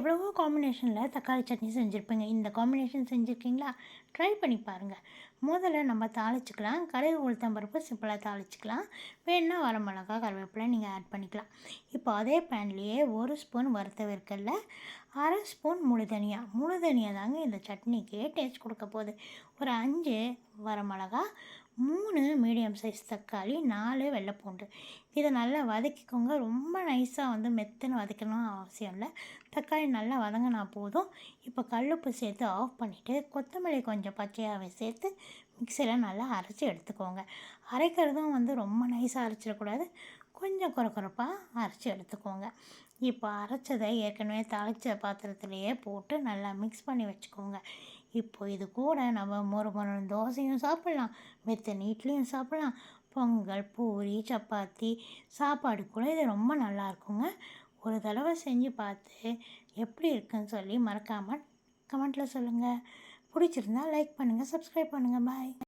எவ்வளவோ காம்பினேஷனில் தக்காளி சட்னி செஞ்சுருப்பீங்க. இந்த காம்பினேஷன் செஞ்சுருக்கீங்களா? ட்ரை பண்ணி பாருங்கள் முதல்ல நம்ம தாளிச்சிக்கலாம். கடுகு உளுத்தம்பருப்பு சிம்பிளாக தாளிச்சிக்கலாம். வேணுன்னா வரமிளகா கருவேப்பிலை நீங்கள் ஆட் பண்ணிக்கலாம். இப்போ அதே பேன்லேயே ஒரு ஸ்பூன் வறுத்த விற்கல அரை ஸ்பூன் முழு தனியா. முழு தனியாக தாங்க இந்த சட்னிக்கே டேஸ்ட் கொடுக்க போகுது. ஒரு அஞ்சு வரமிளகா மூணு மீடியம் சைஸ் தக்காளி நாலு வெள்ளைப்பூண்டு. இதை நல்லா வதக்கிக்கோங்க. ரொம்ப நைஸாக வந்து மெத்துன்னு வதக்கணும் அவசியம் இல்லை. தக்காளி நல்லா வதங்கினா போதும். இப்போ கல்லுப்பு சேர்த்து ஆஃப் பண்ணிவிட்டு கொத்தமல்லி கொஞ்சம் பச்சையாகவே சேர்த்து மிக்சியில் நல்லா அரைச்சி எடுத்துக்கோங்க. அரைக்கிறதும் வந்து ரொம்ப நைஸாக அரைச்சிடக்கூடாது. கொஞ்சம் குறக்குறப்பாக அரைச்சி எடுத்துக்கோங்க. இப்போ அரைச்சதை ஏற்கனவே தாளித்த பாத்திரத்துலேயே போட்டு நல்லா மிக்ஸ் பண்ணி வச்சுக்கோங்க. இப்போ இது கூட நம்ம மொறு மொறு தோசையும் சாப்பிட்லாம் மெத்தன் இட்லியும் சாப்பிட்லாம் பொங்கல் பூரி சப்பாத்தி சாப்பாடு கூட இது ரொம்ப நல்லா இருக்குங்க. ஒரு தடவை செஞ்சு பார்த்து எப்படி இருக்குன்னு சொல்லி மறக்காமல் கமெண்ட்டில் சொல்லுங்கள் பிடிச்சிருந்தா லைக் பண்ணுங்கள் சப்ஸ்கிரைப் பண்ணுங்கள் பாய்